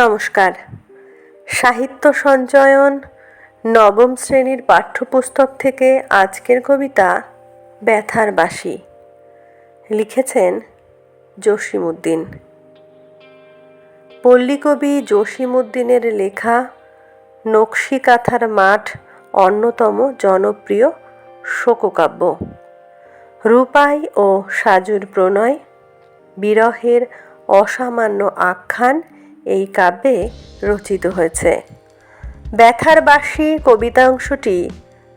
নমস্কার। সাহিত্য সঞ্চয়ন নবম শ্রেণির পাঠ্যপুস্তক থেকে আজকের কবিতা ব্যথার বাসি। লিখেছেন জসিমউদ্দিন। পল্লীকবি জসিমউদ্দিনের লেখা নকশি কাঁথার মাঠ অন্যতম জনপ্রিয় শোককাব্য। রূপাই ও সাজুর প্রণয়, বিরহের অসামান্য আখ্যান এই কাব্যে রচিত হয়েছে। ব্যথার বাসী কবিতা অংশটি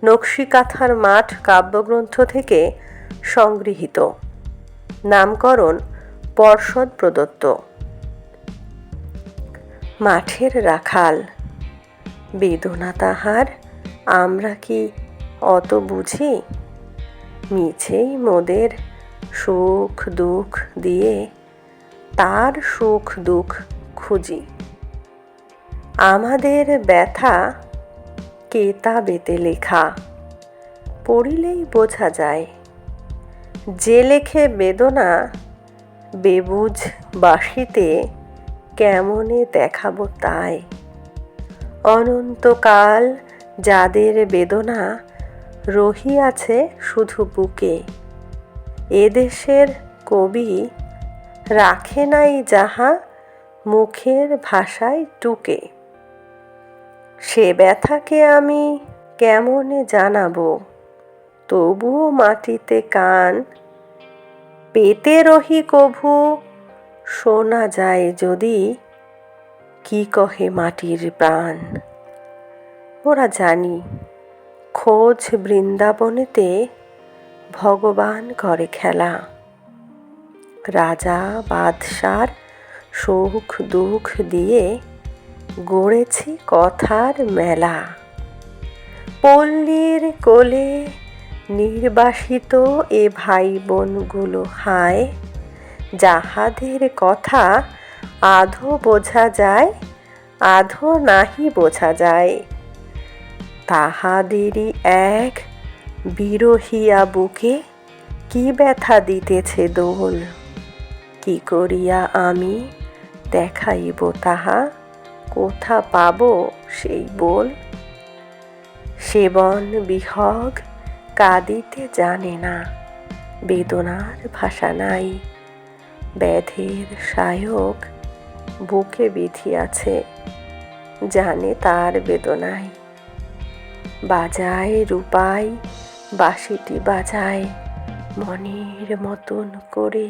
নকশিকাথার মাঠ কাব্যগ্রন্থ থেকে সংগৃহীত। নামকরণ পর্ষদ প্রদত্ত। মাঠের রাখাল। বেদনা তাহার, আমরা কি অত বুঝি? মিছেই মোদের সুখ দুঃখ দিয়ে, তার সুখ দুঃখ খুঁজি। আমাদের ব্যথা কেতাবেতে লেখা। পড়িলেই বোঝা যায়। যে লেখে বেদনা বেবুঝ বাসিতে কেমনে দেখাবো তাই? অনন্তকাল যাদের বেদনা রহিয়াছে শুধু বুকে, এদেশের কবি রাখে নাই যাহা মুখের ভাষায় টুকে। সে ব্যথাকে আমি কেমনে জানাব? তবুও মাটিতে কান পেতে রহি কভু, শোনা যায় যদি কি কহে মাটির প্রাণ। ওরা জানি, খোঁজ বৃন্দাবনেতে ভগবান করে খেলা। রাজা, বাদশার সুখ দুঃখ দিয়ে গড়েছি কথার মেলা। পল্লীর কোলে নির্বাসিত এ ভাই বোনগুলো হায়, যাহাদের কথা আধো বোঝা যায়, আধো নাহি বোঝা যায়। তাহাদেরই এক বিরহিয়া বুকে কি ব্যথা দিতেছে দোল, কি করিয়া আমি দেখাইব তাহা, কোথা পাব সেই বল? সেবন বিহগ কাঁদিতে জানে না, বেদনার ভাষা নাই। ব্যাধের সায়ক বুকে বিধি আছে, জানে তার বেদনায়। বাজায় রূপাই বাঁশিটি বাজায়, মনের মতন করে।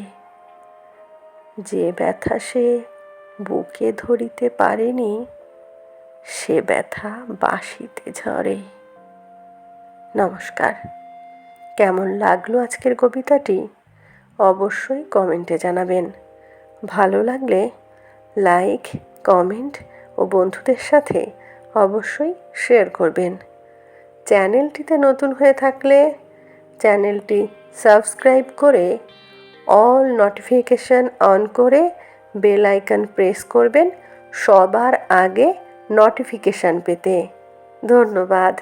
যে ব্যথা সে বুকে ধরিতে পারেনি, সে ব্যথা বাঁশিতে ঝরে। নমস্কার। কেমন লাগল আজকের কবিতাটি? অবশ্যই কমেন্টে জানাবেন। ভালো লাগলে লাইক, কমেন্ট ও বন্ধুদের সাথে অবশ্যই শেয়ার করবেন। চ্যানেলটিতে নতুন হয়ে থাকলে চ্যানেলটি সাবস্ক্রাইব করে অল নোটিফিকেশান অন করে বেল আইকন প্রেস করবেন। সবার আগে নোটিফিকেশান পেতে। ধন্যবাদ।